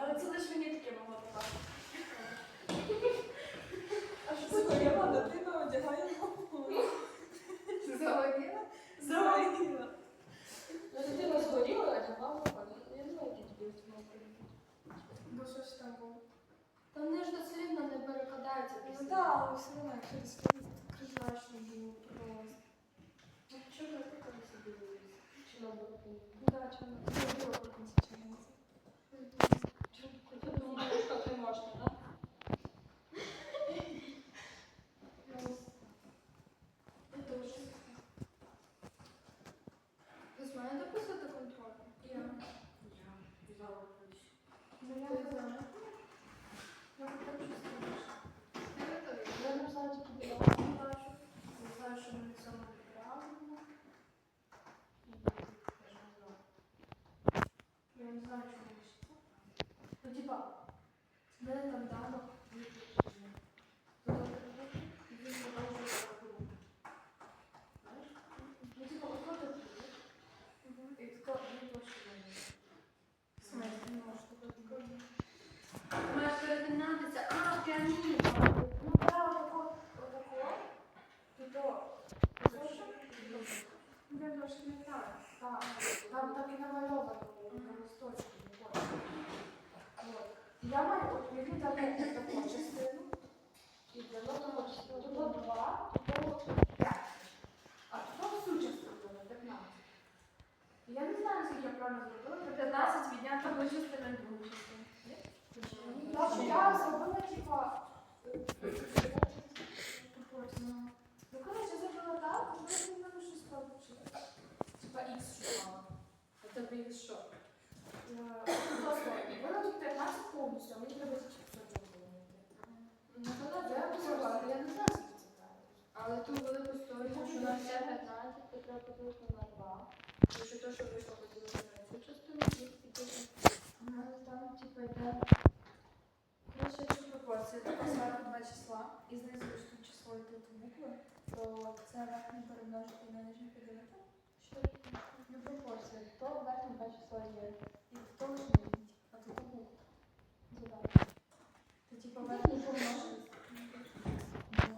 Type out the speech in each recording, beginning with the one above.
Але це лише мені таке могло попасти. А що це моя дитина одягає нову? Заводила? Зайділа. Ну, дитина згоріла, одягала. Я не знаю, які тобі цього Бо що ж там було? Та вони ж все рівно не перекладаються. Ну так, але все одно, якщо розповісти, крижачно було просто. Ну, чого я так собі? Чи наоборот? Ну так, чому не було потім зачиниться. Я думаю, що ти можна, так? Я теж. Ви знаєте писати контроль? Я. Ну, я не знаю. Я так чувствую. Я написала тільки біля. Не бачу. Не знаю, що мені саме правильно. Я не знаю, мені ще. Ну, типа, в мене там дано виключення. То він продовжує таку. Знаєш? Ну, типа, виходить, і тако виключення. В смысле, не можеш такого Маєш перетинатися. А, піаніно. Ну, да, отако, отако. Типу, знаєш, ну, я даже не знаю. Так, там так і намальовано було, на листочку, не бачу. Вот. Я маю, от мені дали таку частину, І тут два, тут п'ять. А тут всю частину, 15. Я не знаю, скільки я правильно зробила, 15 відняти одну частину і другу частину. Так, я зробила, типа, пропорційно. Ну, коротше, зробила так, що в мене щось получилось. Типа х шукала. А тебе їх що? Вона тут 15 повністю, а мені треба тільки 40 виповнити. Ну, тоді Я я писала, я не знаю, скільки це правильно. Але ту велику історію, що на все 15, поділити на 2. Тому що те, що вийшло поділити на цю частину, їх підійшли. Але там, типа, йде. Коротше, якщо пропорція, така зверху два числа, і знизу ось тут число і тут букви, то це верхнє перемножити на нижнє поділити. Що не пропорція, то верхні два числа є. І хто ж нижній, а тут буква. Задача. То типа верхній помножити.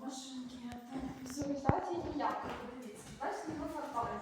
Боженьки, а там візуалізації ніякої, подивіться. Бачите, не можна пам'яті. Я так не поняла, що Ну, дивись. О,